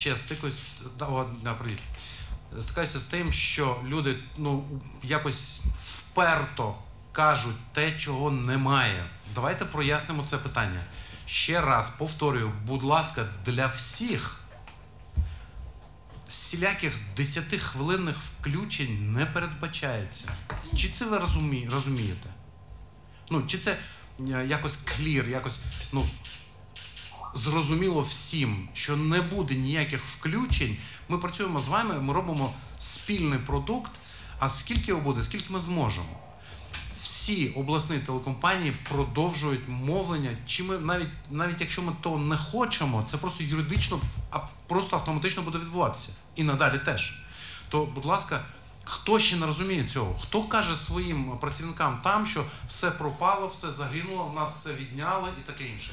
ще привіт. стикаюся з тим, що люди ну, якось вперто кажуть те, чого немає. Давайте прояснимо це питання. Ще раз повторюю, будь ласка, для всіх всіляких 10-хвилинних включень не передбачається. Чи це ви розумі, розумієте? Ну, чи це е, якось клір, якось, ну, зрозуміло всім, що не буде ніяких включень. Ми працюємо з вами, ми робимо спільний продукт. А скільки його буде, скільки ми зможемо? Всі обласні телекомпанії продовжують мовлення. Чи ми навіть навіть якщо ми того не хочемо, це просто юридично, а просто автоматично буде відбуватися. І надалі теж. То, будь ласка, хто ще не розуміє цього? Хто каже своїм працівникам там, що все пропало, все загинуло, в нас все відняли і таке інше?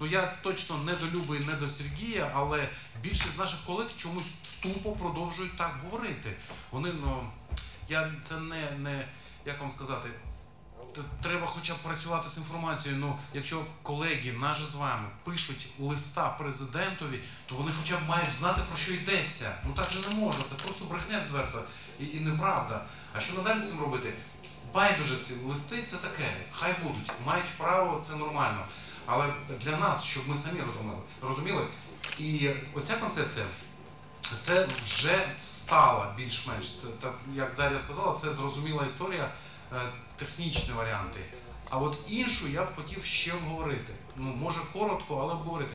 Ну я точно не до Люби і не до Сергія, але більшість наших колег чомусь тупо продовжують так говорити. Вони ну я це не, не як вам сказати. Треба хоча б працювати з інформацією. Ну, якщо колеги наші з вами пишуть листа президентові, то вони хоча б мають знати про що йдеться. Ну так же не можна, це просто брехня відверта і, і неправда. А що надалі з цим робити? Байдуже ці листи це таке. Хай будуть, мають право, це нормально. Але для нас, щоб ми самі розуміли, розуміли, і оця концепція це вже стала більш-менш. Так, як Дар'я сказала, це зрозуміла історія, е, технічні варіанти. А от іншу я б хотів ще обговорити. Ну, може коротко, але обговорити.